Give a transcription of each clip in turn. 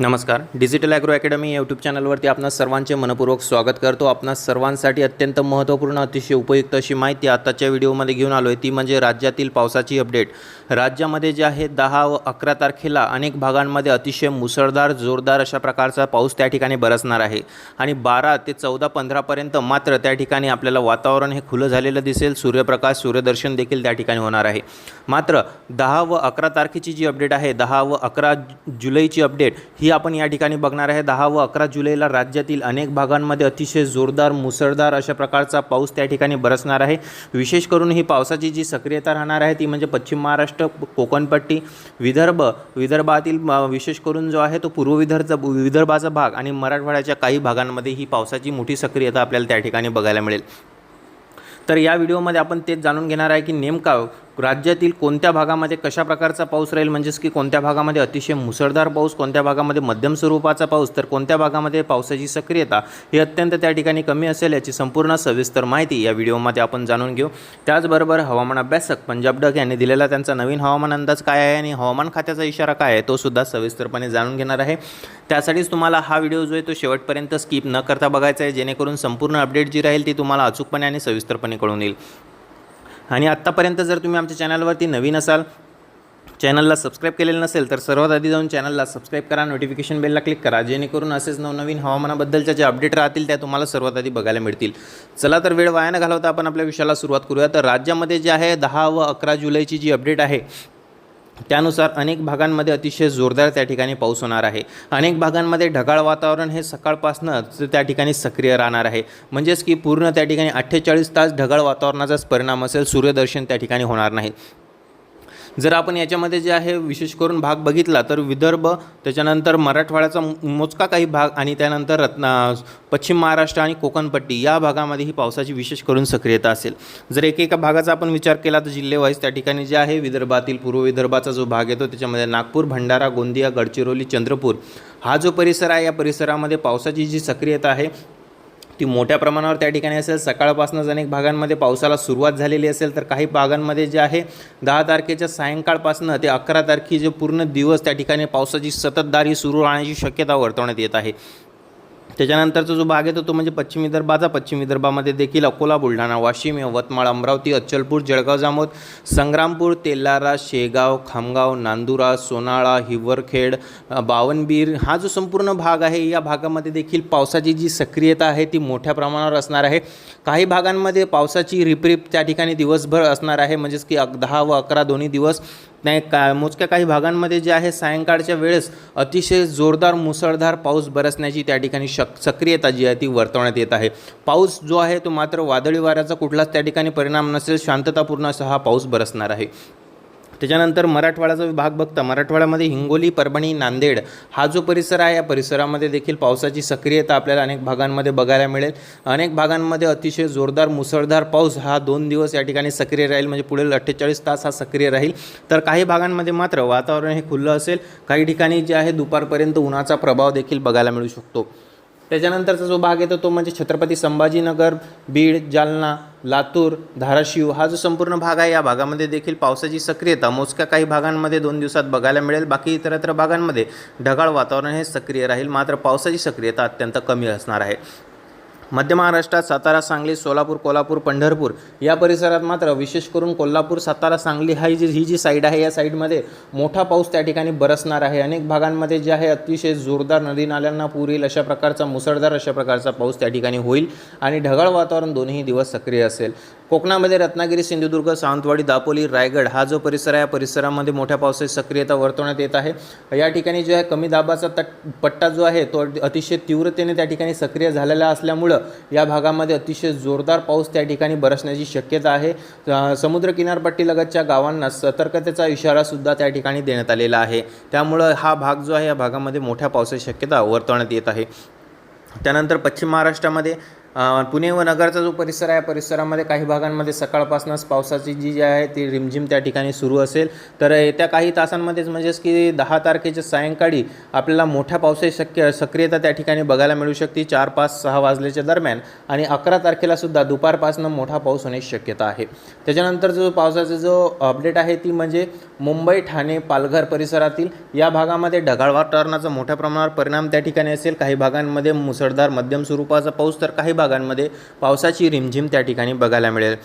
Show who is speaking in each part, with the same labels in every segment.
Speaker 1: नमस्कार. Digital agro academy YouTube चॅनलवरती आपणा सर्वांचे मनपूर्वक स्वागत करतो. आपणा सर्वांसाठी अत्यंत महत्त्वपूर्ण अतिशय उपयुक्त अशी माहिती आताच्या व्हिडिओमध्ये घेऊन आलो आहे ती म्हणजे राज्यातील पावसाची अपडेट राज्यामध्ये जे आहे दहा व अकरा तारखेला अनेक भागांमध्ये अतिशय मुसळधार जोरदार अशा प्रकारचा पाऊस त्या ठिकाणी बरसणार आहे. आणि बारा ते चौदा पंधरापर्यंत मात्र त्या ठिकाणी आपल्याला वातावरण हे खुलं झालेलं दिसेल. सूर्यप्रकाश सूर्यदर्शन देखील त्या ठिकाणी होणार आहे. मात्र दहा व अकरा तारखेची जी अपडेट आहे दहा व अकरा जुलैची अपडेट ही आपण या ठिकाणी बघणार आहे. दहा व अकरा जुलैला राज्यातील अनेक भागांमध्ये अतिशय जोरदार मुसळधार अशा प्रकारचा पाऊस त्या ठिकाणी बरसणार आहे. विशेष करून ही पावसाची जी सक्रियता राहणार आहे ती म्हणजे पश्चिम महाराष्ट्र कोकणपट्टी विदर्भ विदर्भातील विशेष करून जो आहे तो पूर्व विदर्भ विदर्भाचा भाग आणि मराठवाड्याच्या काही भागांमध्ये ही पावसाची मोठी सक्रियता आपल्याला त्या ठिकाणी बघायला मिळेल. तर या व्हिडिओमध्ये आपण तेच जाणून घेणार आहे की नेमका राज्यातील कोणत्या भागामध्ये कशा प्रकारचा पाऊस राहील? म्हणजेच की कोणत्या भागामध्ये अतिशय मुसळधार पाऊस कोणत्या भागामध्ये मध्यम स्वरूपाचा पाऊस तर कोणत्या भागामध्ये पावसाची सक्रियता ही अत्यंत त्या ठिकाणी कमी असेल याची संपूर्ण सविस्तर माहिती या व्हिडिओमध्ये आपण जाणून घेऊ. त्याचबरोबर हवामान अभ्यासक पंजाब डक यांनी दिलेला त्यांचा नवीन हवामान अंदाज काय आहे आणि हवामान खात्याचा इशारा काय आहे तो सुद्धा सविस्तरपणे जाणून घेणार आहे. त्यासाठीच तुम्हाला हा व्हिडिओ जो आहे तो शेवटपर्यंत स्किप न करता बघायचा आहे जेणेकरून संपूर्ण अपडेट जी राहील ती तुम्हाला अचूकपणे आणि सविस्तरपणे कळून येईल. आणि आत्तापर्यंत जर तुम्ही आमच्या चॅनलवरती नवीन असाल चॅनलला सबस्क्राईब केलेलं नसेल तर सर्वात आधी जाऊन चॅनलला सबस्क्राईब करा नोटिफिकेशन बेलला क्लिक करा जेणेकरून असेच नवनवीन हवामानाबद्दलच्या जे अपडेट राहतील त्या तुम्हाला सर्वात आधी बघायला मिळतील. चला तर वेळ वाया न घालवता आपण आपल्या विषयाला सुरुवात करूया. तर राज्यामध्ये जे आहे दहा व अकरा जुलैची जी अपडेट आहे त्यानुसार अनेक भागांमध्ये अतिशय जोरदार त्या ठिकाणी पाऊस होणार आहे. अनेक भागांमध्ये ढगाळ वातावरण हे सकाळपासनंच त्या ठिकाणी सक्रिय राहणार आहे. म्हणजेच की पूर्ण त्या ठिकाणी अठ्ठेचाळीस तास ढगाळ वातावरणाचाच परिणाम असेल सूर्यदर्शन त्या ठिकाणी होणार नाही. जर आपण याच्यामध्ये जे आहे विशेष करून भाग बघितला तर विदर्भ त्याच्यानंतर मराठवाड्याचा मो- मोजका काही भाग आणि त्यानंतर रत्ना पश्चिम महाराष्ट्र आणि कोकणपट्टी या भागामध्ये ही पावसाची विशेष करून सक्रियता असेल. जर एकेका भागाचा आपण विचार केला तर जिल्हेवाईज त्या ठिकाणी जे आहे विदर्भातील पूर्व विदर्भाचा जो भाग येतो त्याच्यामध्ये नागपूर भंडारा गोंदिया गडचिरोली चंद्रपूर हा जो परिसर आहे या परिसरामध्ये पावसाची जी सक्रियता आहे ती मोठ्या प्रमाणावर त्या ठिकाणी असेल. सकाळपासूनच अनेक भागांमध्ये पावसाला सुरुवात झालेली असेल तर काही भागांमध्ये जे आहे दहा तारखेच्या सायंकाळपासून ते अकरा तारखेचे पूर्ण दिवस त्या ठिकाणी पावसाची सततधारी सुरू राहण्याची शक्यता वर्तवण्यात येत आहे. त्याच्यानंतरचा जो भाग येतो तो म्हणजे पश्चिम विदर्भाचा. पश्चिम विदर्भामध्ये देखील अकोला बुलढाणा वाशिम यवतमाळ अमरावती अच्चलपूर जळगाव जामोद संग्रामपूर तेलारा शेगाव खामगाव नांदुरा सोनाळा हिवरखेड बावनबीर हा जो संपूर्ण भाग आहे या भागामध्ये देखील पावसाची जी सक्रियता आहे ती मोठ्या प्रमाणावर असणार आहे. काही भागांमध्ये पावसाची रिपरिप त्या ठिकाणी दिवसभर असणार आहे. म्हणजेच की अक दहा व अकरा दोन्ही दिवस नाही का मोजक्या काही भागांमध्ये जे आहे सायंकाळच्या वेळेस अतिशय जोरदार मुसळधार पाऊस बरसण्याची त्या ठिकाणी शक सक्रियता जी आहे ती वर्तवण्यात येत आहे. पाऊस जो आहे तो मात्र वादळी वाऱ्याचा कुठलाच त्या ठिकाणी परिणाम नसेल शांततापूर्ण असा हा पाऊस बरसणार आहे. त्याच्यानंतर मराठवाड्याचा विभाग बघता मराठवाड्यामध्ये हिंगोली परभणी नांदेड हा जो परिसर आहे या परिसरामध्ये देखील पावसाची सक्रियता आपल्याला अनेक भागांमध्ये बघायला मिळेल. अनेक भागांमध्ये अतिशय जोरदार मुसळधार पाऊस हा दोन दिवस या ठिकाणी सक्रिय राहील म्हणजे पुढील अठ्ठेचाळीस तास हा सक्रिय राहील. तर काही भागांमध्ये मात्र वातावरण हे खुलं असेल. काही ठिकाणी जे आहे दुपारपर्यंत उन्हाचा प्रभाव देखील बघायला मिळू शकतो. त्याच्यानंतरचा जो भाग येतो तो म्हणजे छत्रपती संभाजीनगर बीड जालना लातूर धाराशिव हा जो संपूर्ण भाग आहे या भागामध्ये देखील पावसाची सक्रियता मोजक्या काही भागांमध्ये दोन दिवसात बघायला मिळेल. बाकी इतरत्र भागांमध्ये ढगाळ वातावरण हे सक्रिय राहील. मात्र पावसाची सक्रियता अत्यंत कमी असणार आहे. मध्य महाराष्ट्रात सातारा सांगली सोलापूर कोल्हापूर पंढरपूर या परिसरात मात्र विशेष करून कोल्हापूर सातारा सांगली हा जी ही जी साईड आहे या साईडमध्ये मोठा पाऊस त्या ठिकाणी बरसणार आहे. अनेक भागांमध्ये जे आहे अतिशय जोरदार नदी नाल्यांना पूर येईल अशा प्रकारचा मुसळधार अशा प्रकारचा पाऊस त्या ठिकाणी होईल आणि ढगाळ वातावरण दोन्ही दिवस सक्रिय असेल. कोकणामध्ये रत्नागिरी सिंधुदुर्ग सावंतवाडी दापोली रायगड हा जो परिसर आहे या परिसरामध्ये मोठ्या पावसाची सक्रियता वर्तवण्यात येत आहे. या ठिकाणी जो आहे कमी दाबाचा तट पट्टा जो आहे तो अतिशय तीव्रतेने त्या ठिकाणी सक्रिय झालेला असल्यामुळं या भागामध्ये अतिशय जोरदार पाऊस त्या ठिकाणी बरसण्याची शक्यता आहे. समुद्र किनारपट्टीलगतच्या गावांना सतर्कतेचा इशारासुद्धा त्या ठिकाणी देण्यात आलेला आहे. त्यामुळं हा भाग जो आहे या भागामध्ये मोठ्या पावसाची शक्यता वर्तवण्यात येत आहे. त्यानंतर पश्चिम महाराष्ट्रामध्ये पुणे व नगरचा जो परिसर आहे परिसरामध्ये काही भागांमध्ये सकाळपासूनच पावसाची जी जी आहे ती रिमझिम त्या ठिकाणी सुरू असेल. तर येत्या काही तासांमध्येच म्हणजेच की दहा तारखेच्या सायंकाळी आपल्याला मोठ्या पावसाची शक्य सक्रियता त्या ठिकाणी बघायला मिळू शकते. चार पाच सहा वाजल्याच्या दरम्यान आणि अकरा तारखेला सुद्धा दुपारपासून मोठा पाऊस होण्याची शक्यता आहे. त्याच्यानंतर जो पावसाचा जो अपडेट आहे ती म्हणजे मुंबई ठाणे पालघर परिसरातील या भागामध्ये ढगाळ वातावरणाचा मोठ्या प्रमाणावर परिणाम त्या ठिकाणी असेल. काही भागांमध्ये मुसळधार मध्यम स्वरूपाचा पाऊस तर काही भागांमध्ये पावसाची रिमझिम त्या ठिकाणी बघायला मिळेल.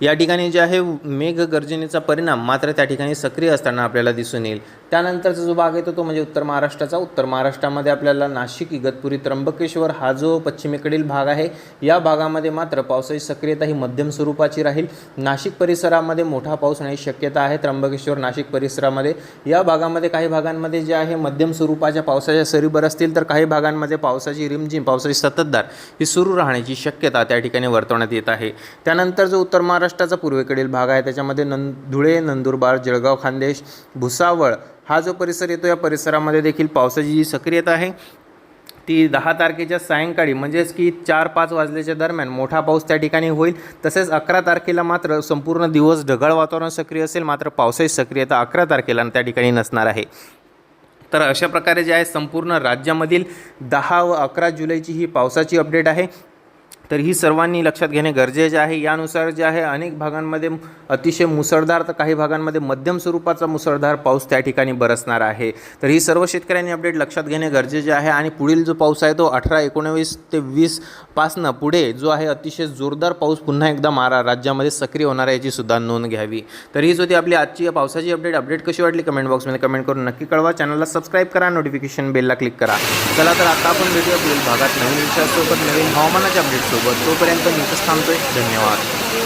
Speaker 1: या ठिकाणी जे आहे मेघगर्जनेचा परिणाम मात्र त्या ठिकाणी सक्रिय असताना आपल्याला दिसून येईल. त्यानंतरचा जो भाग येतो तो म्हणजे उत्तर महाराष्ट्राचा. उत्तर महाराष्ट्रामध्ये आपल्याला नाशिक इगतपुरी त्र्यंबकेश्वर हा जो पश्चिमेकडील भाग आहे या भागामध्ये मात्र पावसाची सक्रियता ही मध्यम स्वरूपाची राहील. नाशिक परिसरामध्ये मोठा पाऊस होण्याची शक्यता आहे. त्र्यंबकेश्वर नाशिक परिसरामध्ये या भागामध्ये काही भागांमध्ये जे आहे मध्यम स्वरूपाच्या पावसाच्या सरी बरसतील तर काही भागांमध्ये पावसाची रिमझिम पावसाची सततधार ही सुरू राहण्याची शक्यता त्या ठिकाणी वर्तवण्यात येत आहे. त्यानंतर जो उत्तर महाराष्ट्राचा पूर्वेकडील भाग आहे त्याच्यामध्ये नं धुळे नंदुरबार जळगाव खानदेश भुसावळ हा जो परिसर येतो या परिसरामध्ये देखील पावसाची जी सक्रियता आहे ती दहा तारखेच्या सायंकाळी म्हणजेच की चार पाच वाजल्याच्या दरम्यान मोठा पाऊस त्या ठिकाणी होईल. तसेच अकरा तारखेला मात्र संपूर्ण दिवस ढगाळ वातावरण सक्रिय असेल मात्र पावसाची सक्रियता अकरा तारखेला त्या ठिकाणी नसणार आहे. तर अशा प्रकारे जे आहे संपूर्ण राज्यामधील दहा व अकरा जुलैची ही पावसाची अपडेट आहे. तर ही सर्वांनी लक्षात घेणे गरजेचे आहे. यानुसार जे आहे अनेक भागांमध्ये अतिशय मुसळधार तर काही भागांमध्ये मध्यम स्वरूपाचा मुसळधार पाऊस त्या ठिकाणी बरसणार आहे. तर ही सर्व शेतकऱ्यांनी अपडेट लक्षात घेणे गरजेचे आहे आणि पुढील जो पाऊस आहे तो अठरा एकोणवीस ते वीस पासनं पुढे जो आहे अतिशय जोरदार पाऊस पुन्हा एकदा मारा राज्यामध्ये सक्रिय होणार आहे याची सुद्धा नोंद घ्यावी. तर हीच होती आपली आजची पावसाची अपडेट अपडेट कशी वाटली कमेंट बॉक्समध्ये कमेंट करून नक्की कळवा. चॅनलला सबस्क्राईब करा नोटिफिकेशन बेलला क्लिक करा. चला तर आता आपण भेटूया पुढील भागात नवीन विषयासोबत नवीन हवामानाच्या सोबत तोपर्यंत मी इथंच थांबतोय. धन्यवाद.